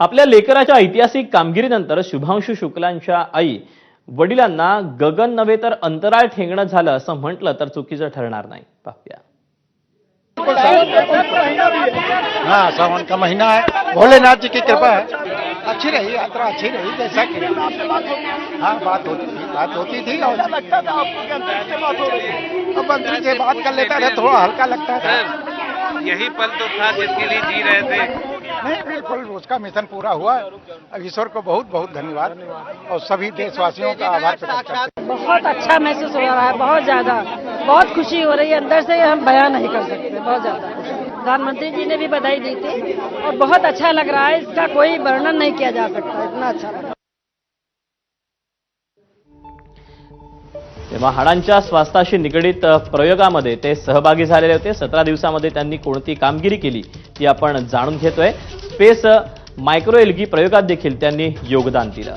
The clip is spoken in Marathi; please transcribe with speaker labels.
Speaker 1: आपल्या लेकराच्या ऐतिहासिक कामगिरीनंतर शुभांशु शुक्लांच्या आई वडिलांना गगन नव्हे तर अंतराळ ठेंगणं झालं असं म्हटलं तर चुकीचं ठरणार नाही. पाहूया.
Speaker 2: हाँ सावन का महीना है भोलेनाथ जी की कृपा है अच्छी रही यात्रा अच्छी रही जैसा कि हाँ बात होती थी बात होती थी और अब मंत्री से बात कर लेता था थोड़ा हल्का लगता था
Speaker 3: सर यही पल तो था जिसके लिए जी रहे थे।
Speaker 2: नहीं बिल्कुल उसका मिशन पूरा हुआ। अब ईश्वर को बहुत बहुत धन्यवाद और सभी देशवासियों का आभार प्रकट करते
Speaker 4: बहुत अच्छा महसूस हो रहा है बहुत ज़्यादा। बहुत खुशी हो रही है अंदर से हम बयान नहीं कर सकते बहुत ज़्यादा। प्रधानमंत्री जी ने भी बधाई दी थी और बहुत अच्छा लग रहा है इसका कोई वर्णन नहीं किया जा सकता इतना अच्छा लगा
Speaker 1: तेव्हा हाडांच्या स्वास्थ्याशी निगडीत प्रयोगामध्ये ते सहभागी झालेले होते. सतरा दिवसामध्ये त्यांनी कोणती कामगिरी केली ती आपण जाणून घेतोय. स्पेस मायक्रोएल्गी प्रयोगात देखील त्यांनी योगदान दिलं.